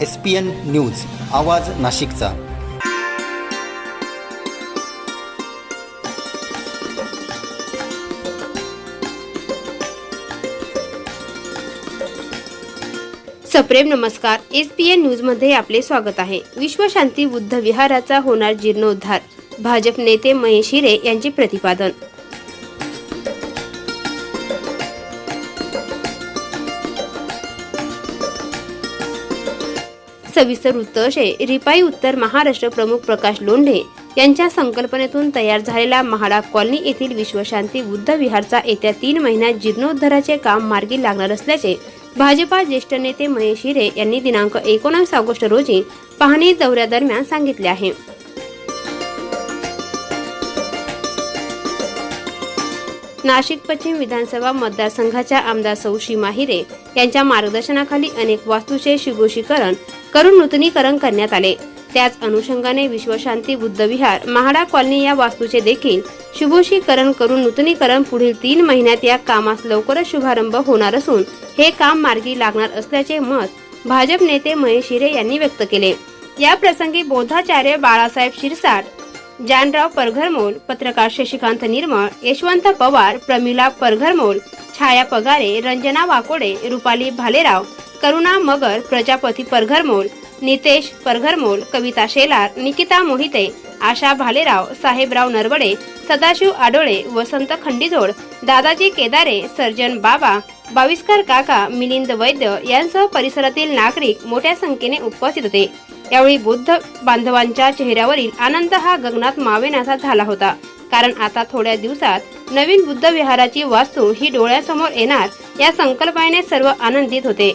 S P N news आवाज नाशिकचा. सप्रेम नमस्कार. एस पी एन न्यूजमध्ये आपले स्वागत आहे. विश्वशांती बुद्ध विहाराचा होणार जीर्णोद्धार. भाजप नेते महेश हिरे यांचे प्रतिपादन. सविस्तर वृत्त रिपाई उत्तर महाराष्ट्र प्रमुख प्रकाश लोंढे यांच्या संकल्पनेतून तयार झालेला महाडा कॉलनी येथील विश्वशांती बुद्ध विहारचा येत्या तीन महिन्यात जीर्णोद्धाराचे काम मार्गी लागणार असल्याचे भाजपा ज्येष्ठ नेते महेश हिरे यांनी दिनांक एकोणावीस ऑगस्ट रोजी पाहणी दौऱ्यादरम्यान सांगितले आहे. नाशिक पश्चिम विधानसभा मतदारसंघाच्या आमदार सौ माहिरे हिरे यांच्या मार्गदर्शनाखाली अनेक वास्तूचे शिगोशीकरण करून नूतनीकरण करण्यात आले. त्याच अनुषंगाने विश्वशांती बुद्धविहार महाडा कॉलनी या वास्तूचे देखील शुभोशीकरण करून नूतनीकरण पुढील तीन महिन्यात या कामास लवकरच शुभारंभ होणार असून हे काम मार्गी लागणार असल्याचे मत भाजप नेते महेश हिरे यांनी व्यक्त केले. या प्रसंगी बोधाचार्य बाळासाहेब शिरसाट जानराव परघरमोल पत्रकार शशिकांत निर्मळ यशवंत पवार प्रमिला परघरमोल छाया पगारे रंजना वाकोडे रुपाली भालेराव करुणा मगर प्रजापती परघरमोल नितेश परघरमोल कविता शेलार निकिता मोहिते आशा भालेराव साहेबराव नरवडे सदाशिव आडोळे वसंत खंडीजोड दादाजी केदारे सर्जन बाबा बाविस्कर काका मिलिंद वैद्य यांसह परिसरातील नागरिक मोठ्या संख्येने उपस्थित होते. यावेळी बुद्ध बांधवांच्या चेहऱ्यावरील आनंद हा गगनात मावेनासा झाला होता. कारण आता थोड्या दिवसात नवीन बुद्ध विहाराची वास्तू ही डोळ्यासमोर येणार या संकल्पनेने सर्व आनंदित होते.